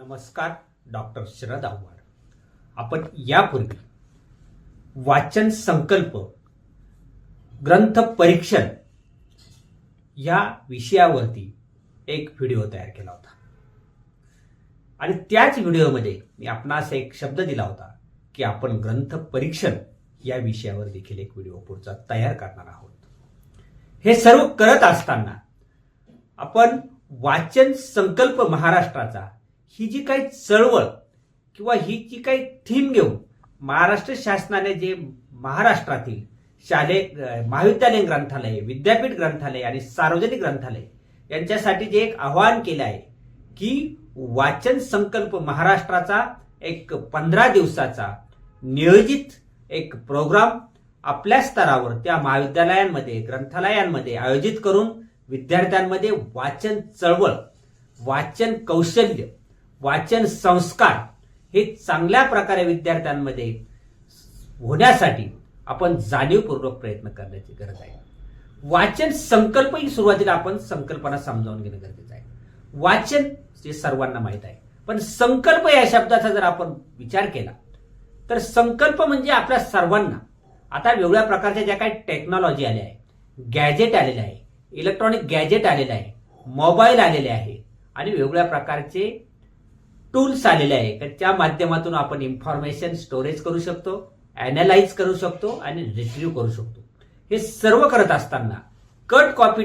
नमस्कार डॉक्टर शरद आव्हाड. आपण यापूर्वी वाचन संकल्प ग्रंथ परीक्षण या विषयावरती एक व्हिडिओ तयार केला होता. आणि त्याच व्हिडिओमध्ये मी आपणास एक शब्द दिला होता की आपण ग्रंथ परीक्षण या विषयावर देखील एक व्हिडिओ पुढचा तयार करणार आहोत. हे सर्व करत असताना आपण वाचन संकल्प महाराष्ट्राचा ही जी काही चळवळ किंवा ही जी काही थीम घेऊन महाराष्ट्र शासनाने जे महाराष्ट्रातील शालेय महाविद्यालयीन ग्रंथालय विद्यापीठ ग्रंथालय आणि सार्वजनिक ग्रंथालय यांच्यासाठी जे एक आवाहन केलं आहे की वाचन संकल्प महाराष्ट्राचा एक पंधरा दिवसाचा नियोजित एक प्रोग्राम आपल्या स्तरावर त्या महाविद्यालयांमध्ये ग्रंथालयांमध्ये आयोजित करून विद्यार्थ्यांमध्ये वाचन चळवळ वाचन कौशल्य वाचन संस्कार हे चांगल्या प्रकारे विद्यार्थ्यांमध्ये होण्यासाठी आपण जाणीवपूर्वक प्रयत्न करण्याची गरज आहे. वाचन संकल्प ही सुरुवातीला आपण संकल्पना समजावून घेणं गरजेचं आहे. वाचन हे सर्वांना माहीत आहे. पण संकल्प या शब्दाचा जर आपण विचार केला तर संकल्प म्हणजे आपल्या सर्वांना. आता वेगळ्या प्रकारच्या ज्या काही टेक्नॉलॉजी आल्या आहे गॅजेट आलेले आहे इलेक्ट्रॉनिक गॅजेट आलेलं आहे मोबाईल आलेले आहे आणि वेगळ्या प्रकारचे टूल्स आलेले आहे. त्या माध्यमातून आपण इन्फॉर्मेशन स्टोरेज करू शकतो अनालाइज करू शकतो आणि रिट्रीव्ह करू शकतो. हे सर्व करत असताना कट कॉपी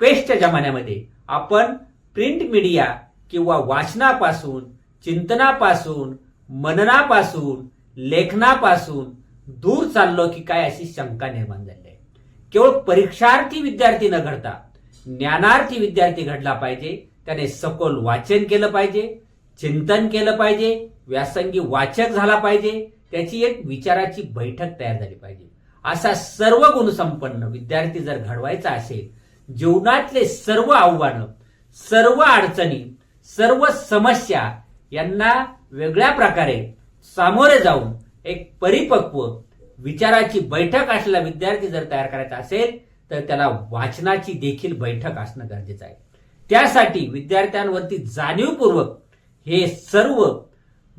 पेस्टच्या जमान्यामध्ये आपण प्रिंट मीडिया किंवा वाचनापासून चिंतनापासून मननापासून लेखनापासून दूर चाललो की काय अशी शंका निर्माण झाली आहे. केवळ परीक्षार्थी विद्यार्थी न घडता ज्ञानार्थी विद्यार्थी घडला पाहिजे त्याने सखोल वाचन केलं पाहिजे चिंतन केलं पाहिजे व्यासंगी वाचक झाला पाहिजे त्याची एक विचाराची बैठक तयार झाली पाहिजे. असा सर्व गुणसंपन्न विद्यार्थी जर घडवायचा असेल जीवनातले सर्व आव्हानं सर्व अडचणी सर्व समस्या यांना वेगळ्या प्रकारे सामोरे जाऊन एक परिपक्व विचाराची बैठक असलेला विद्यार्थी जर तयार करायचा असेल तर त्याला वाचनाची देखील बैठक असणं गरजेचं आहे. त्यासाठी विद्यार्थ्यांवरती जाणीवपूर्वक हे सर्व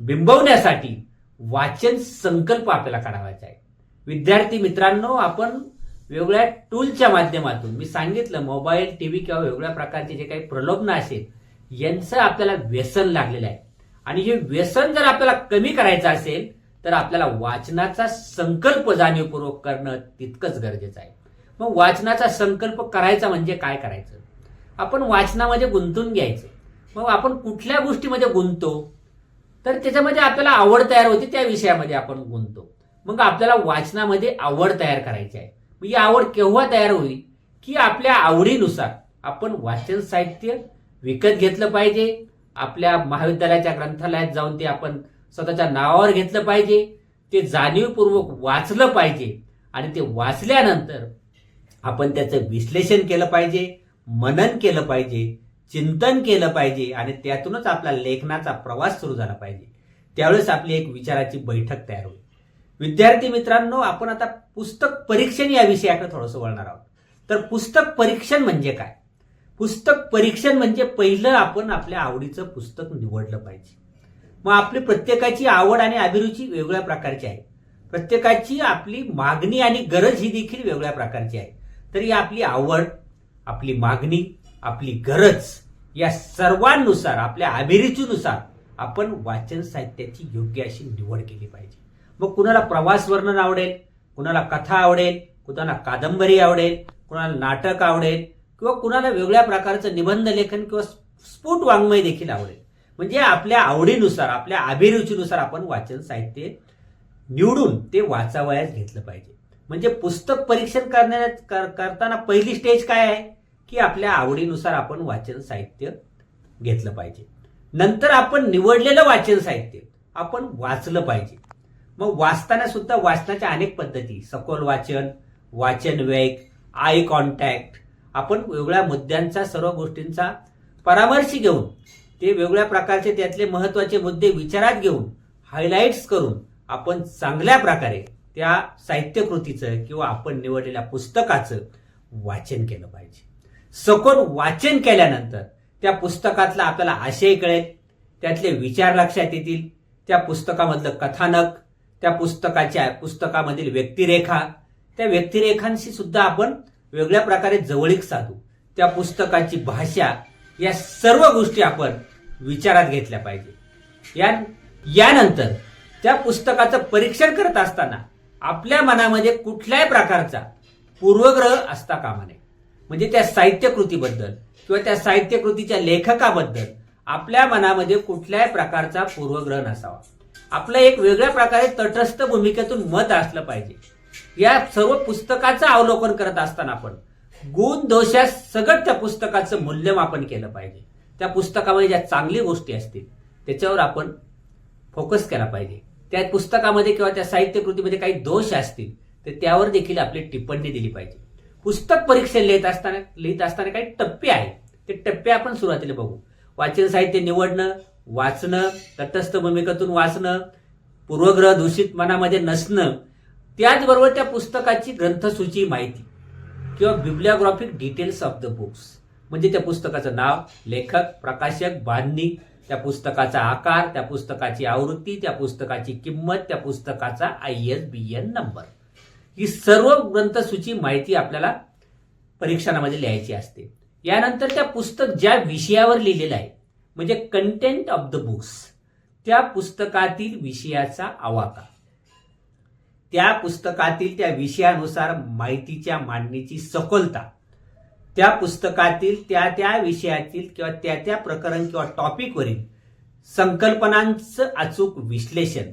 बिंबवण्यासाठी वाचन संकल्प आपल्याला काढावायचा आहे. विद्यार्थी मित्रांनो आपण वेगवेगळ्या टूलच्या माध्यमातून मी सांगितलं मोबाईल टीव्ही किंवा वेगवेगळ्या प्रकारचे जे काही प्रलोभन असेल यांचं आपल्याला व्यसन लागलेलं आहे. आणि हे व्यसन जर आपल्याला कमी करायचं असेल तर आपल्याला वाचनाचा संकल्प जाणीवपूर्वक करणं तितकंच गरजेचं आहे. मग वाचनाचा संकल्प करायचा म्हणजे काय करायचं? आपण वाचनामध्ये गुंतून घ्यायचं. मग आपण कुठल्या गोष्टीमध्ये गुंततो? तर त्याच्यामध्ये आपल्याला आवड तयार होते त्या विषयामध्ये आपण गुंततो. मग आपल्याला वाचनामध्ये आवड तयार करायची आहे. मग ही आवड केव्हा तयार होईल? की आपल्या आवडीनुसार. आपण वाचन साहित्य विकत घेतलं पाहिजे. आपल्या महाविद्यालयाच्या ग्रंथालयात जाऊन ते आपण स्वतःच्या नावावर घेतलं पाहिजे. ते जाणीवपूर्वक वाचलं पाहिजे. आणि ते वाचल्यानंतर आपण त्याचं विश्लेषण केलं पाहिजे मनन केलं पाहिजे. चिंतन केलं पाहिजे आणि त्यातूनच आपला लेखनाचा प्रवास सुरू झाला पाहिजे. त्यावेळेस आपली एक विचाराची बैठक तयार होईल. विद्यार्थी मित्रांनो आपण आता पुस्तक परीक्षण या विषयाकडे थोडंसं वळणार आहोत. तर पुस्तक परीक्षण म्हणजे काय? पुस्तक परीक्षण म्हणजे पहिलं आपण आपल्या आवडीचं पुस्तक निवडलं पाहिजे. मग आपली प्रत्येकाची आवड आणि अभिरुची वेगळ्या प्रकारची आहे. प्रत्येकाची आपली मागणी आणि गरज ही देखील वेगळ्या प्रकारची आहे. तरी आपली आवड आपली मागणी आपली गरज या सर्वांनुसार आपल्या अभिरुचीनुसार आपण वाचन साहित्याची योग्य अशी निवड केली पाहिजे. मग कुणाला प्रवास वर्णन आवडेल कुणाला कथा आवडेल कुणाला कादंबरी आवडेल कुणाला नाटक आवडेल किंवा कुणाला वेगळ्या प्रकारचं निबंध लेखन किंवा स्फुट वाङ्मय देखील आवडेल. म्हणजे आपल्या आवडीनुसार आपल्या अभिरुचीनुसार आपण वाचन साहित्य निवडून ते वाचावयास घेतलं पाहिजे. म्हणजे पुस्तक परीक्षण करण्यात कर- करताना पहिली स्टेज काय आहे? की आपल्या आवडीनुसार आपण वाचन साहित्य घेतलं पाहिजे. नंतर आपण निवडलेलं वाचन साहित्य आपण वाचलं पाहिजे. मग वाचताना सुद्धा वाचनाच्या अनेक पद्धती सखोल वाचन वाचन वेग आय कॉन्टॅक्ट आपण वेगळ्या मुद्द्यांचा सर्व गोष्टींचा परामर्श घेऊन ते वेगळ्या प्रकारचे त्यातले महत्त्वाचे मुद्दे विचारात घेऊन हायलाइट्स करून आपण चांगल्या प्रकारे त्या साहित्यकृतीचं किंवा आपण निवडलेल्या पुस्तकाचं वाचन केलं पाहिजे. सखोल वाचन केल्यानंतर त्या पुस्तकातला आपल्याला आशय कळेल त्यातले विचार लक्षात येतील त्या पुस्तकामधलं कथानक त्या पुस्तकाच्या पुस्तकामधील व्यक्तिरेखा त्या व्यक्तिरेखांशी सुद्धा आपण वेगळ्या प्रकारे जवळीक साधू. त्या पुस्तकाची भाषा या सर्व गोष्टी आपण विचारात घेतल्या पाहिजे. या यानंतर त्या पुस्तकाचं परीक्षण करत असताना आपल्या मनामध्ये कुठल्याही प्रकारचा पूर्वग्रह असता कामा नये. म्हणजे त्या साहित्यकृतीबद्दल किंवा त्या साहित्यकृतीच्या लेखकाबद्दल आपल्या मनामध्ये कुठल्याही प्रकारचा पूर्वग्रह नसावा. आपलं एक वेगळ्या प्रकारे तटस्थ भूमिकेतून मत असलं पाहिजे. या सर्व पुस्तकाचं अवलोकन करत असताना आपण गुण दोषा सगळं त्या पुस्तकाचं मूल्यमापन केलं पाहिजे. त्या पुस्तकामध्ये ज्या चांगली गोष्टी असतील त्याच्यावर आपण फोकस केला पाहिजे. त्या पुस्तकामध्ये किंवा त्या साहित्य कृतीमध्ये काही दोष असतील तर त्यावर देखील आपली टिप्पणी दिली पाहिजे. पुस्तक परीक्षा लिहित असताना लिहित असताना काही टप्पे आहेत. ते टप्पे आपण सुरुवातीला बघू. वाचन साहित्य निवडणं वाचणं तटस्थ भूमिकेतून वाचणं पूर्वग्रह दूषित मनामध्ये नसणं त्याचबरोबर त्या पुस्तकाची ग्रंथसूची माहिती किंवा bibliographic details of the books म्हणजे त्या पुस्तकाचं नाव लेखक प्रकाशक बांधणी त्या पुस्तकाचा आकार त्या पुस्तकाची आवृत्ती त्या पुस्तकाची किंमत त्या पुस्तकाचा I S B N number ही सर्व ग्रंथसूची माहिती आपल्याला परीक्षणामध्ये लिहायची असते. यानंतर त्या पुस्तक ज्या विषयावर लिहिलेलं आहे म्हणजे कंटेंट ऑफ द बुक्स त्या पुस्तकातील विषयाचा आवाका. त्या पुस्तकातील त्या विषयानुसार माहितीच्या मांडणीची सखोलता त्या पुस्तकातील त्या त्या विषयातील किंवा त्या त्या प्रकरण किंवा टॉपिकवरील संकल्पनांचं अचूक विश्लेषण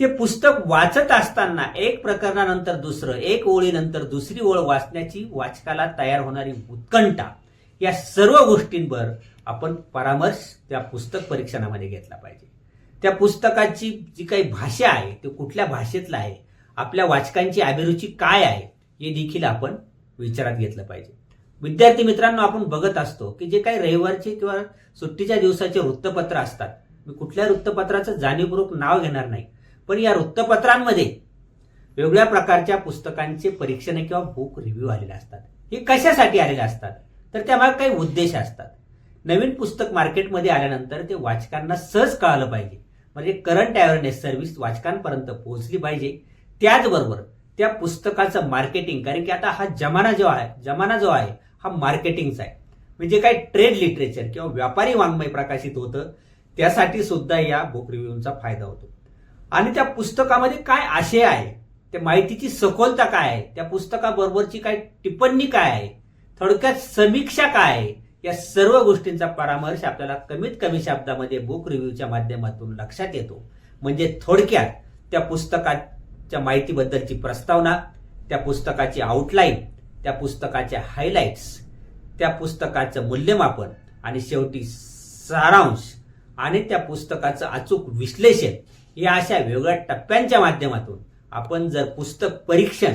ते पुस्तक वाचत असताना एक प्रकरणानंतर दुसरं एक ओळीनंतर दुसरी ओळ वाचण्याची वाचकाला तयार होणारी उत्कंठा या सर्व गोष्टींवर आपण परामर्श त्या पुस्तक परीक्षणामध्ये घेतला पाहिजे. त्या पुस्तकाची जी काही भाषा आहे ती कुठल्या भाषेतला आहे आपल्या वाचकांची अभिरुची काय आहे हे देखील आपण विचारात घेतलं पाहिजे. विद्यार्थी मित्रांनो आपण बघत असतो की जे काही रविवारचे किंवा सुट्टीच्या दिवसाचे वृत्तपत्र असतात मी कुठल्या वृत्तपत्राचं जाणीवपूर्वक नाव घेणार नाही पण या वृत्तपत्रांमध्ये वेगवेगळ्या प्रकारच्या पुस्तकांचे परीक्षण किंवा बुक रिव्ह्यू आलेले असतात. हे कशासाठी आलेले असतात? तर त्यामागे काही उद्देश असतात. नवीन पुस्तक मार्केटमध्ये आल्यानंतर ते वाचकांना सहज कळालं पाहिजे. म्हणजे करंट अवेअरनेस सर्व्हिस वाचकांपर्यंत पोहोचली पाहिजे. त्याचबरोबर त्या पुस्तकाचं मार्केटिंग कारण की आता हा जमाना जो आहे जमाना जो आहे हा मार्केटिंगचा आहे. म्हणजे काय ट्रेड लिटरेचर किंवा व्यापारी वाङ्मय प्रकाशित होतं त्यासाठी सुद्धा या बुक रिव्ह्यूचा फायदा होतो. आणि त्या पुस्तकामध्ये काय आशय आहे? त्या माहितीची सखोलता काय आहे? त्या पुस्तकाबरोबरची काय टिप्पणी काय आहे? थोडक्यात समीक्षा काय आहे? या सर्व गोष्टींचा परामर्श आपल्याला कमीत कमी शब्दामध्ये बुक रिव्ह्यूच्या माध्यमातून लक्षात येतो. म्हणजे थोडक्यात त्या पुस्तकाच्या माहितीबद्दलची प्रस्तावना त्या पुस्तकाची आउटलाईन त्या पुस्तकाच्या हायलाइट्स त्या पुस्तकाचं मूल्यमापन आणि शेवटी सारांश आणि त्या पुस्तकाचं अचूक विश्लेषण. या अशा वेगळ्या टप्प्यांच्या माध्यमातून आपण जर पुस्तक परीक्षण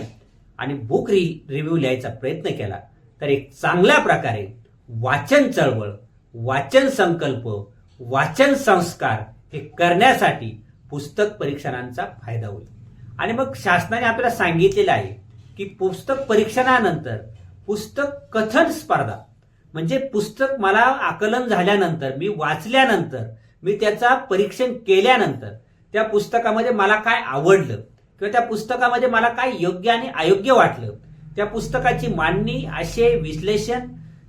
आणि बुक रि रिव्ह्यू लिहायचा प्रयत्न केला तर एक चांगल्या प्रकारे वाचन चळवळ वाचन संकल्प वाचन संस्कार हे करण्यासाठी पुस्तक परीक्षणांचा फायदा होईल. आणि मग शासनाने आपल्याला सांगितलेलं आहे की पुस्तक परीक्षणानंतर पुस्तक कथन स्पर्धा म्हणजे पुस्तक मला आकलन झाल्यानंतर मी वाचल्यानंतर मी त्याचा परीक्षण केल्यानंतर त्या पुस्तकामध्ये मला काय आवडलं किंवा त्या पुस्तकामध्ये मला काय योग्य आणि अयोग्य वाटलं त्या पुस्तकाची मांडणी आशय विश्लेषण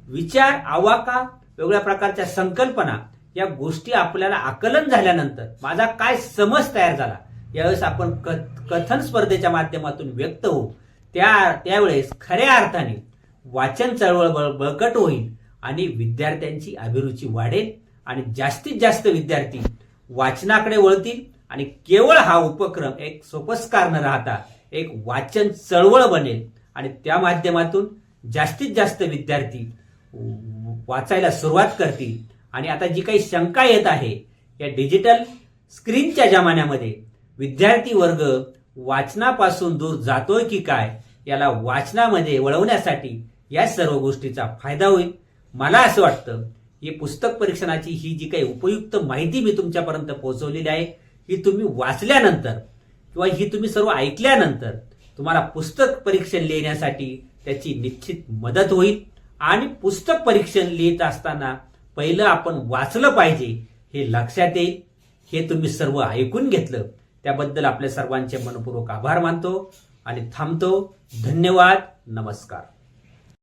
विचार आवाका वेगळ्या प्रकारच्या संकल्पना या गोष्टी आपल्याला आकलन झाल्यानंतर माझा काय समज तयार झाला यावेळेस आपण कथन स्पर्धेच्या माध्यमातून व्यक्त होऊ. त्या त्यावेळेस खऱ्या अर्थाने वाचन चळवळ बळ- बळकट होईल आणि विद्यार्थ्यांची अभिरुची वाढेल आणि जास्तीत जास्त विद्यार्थी वाचनाकडे वळतील आणि केवळ हा उपक्रम एक सोपस्कार न राहता एक वाचन चळवळ बनेल. आणि त्या माध्यमातून जास्तीत जास्त विद्यार्थी वाचायला सुरुवात करतील. आणि आता जी काही शंका येत आहे या डिजिटल स्क्रीनच्या जमान्यामध्ये विद्यार्थी वर्ग वाचनापासून दूर जातोय की काय याला वाचनामध्ये वळवण्यासाठी या सर्व गोष्टीचा फायदा होईल. मला असं वाटतं ही पुस्तक परीक्षणाची ही जी काही उपयुक्त माहिती मी तुमच्यापर्यंत पोहोचवलेली आहे ही तुम्ही वाचल्यानंतर किंवा ही तुम्ही सर्व ऐकल्यानंतर तुम्हाला पुस्तक परीक्षण लिहिण्यासाठी त्याची निश्चित मदत होईल. आणि पुस्तक परीक्षण लिहित असताना पहिलं आपण वाचलं पाहिजे हे लक्षात येईल. हे तुम्ही सर्व ऐकून घेतलं. त्याबद्दल आपल्या सर्वांचे मनपूर्वक आभार मानतो आणि थांबतो. धन्यवाद. नमस्कार.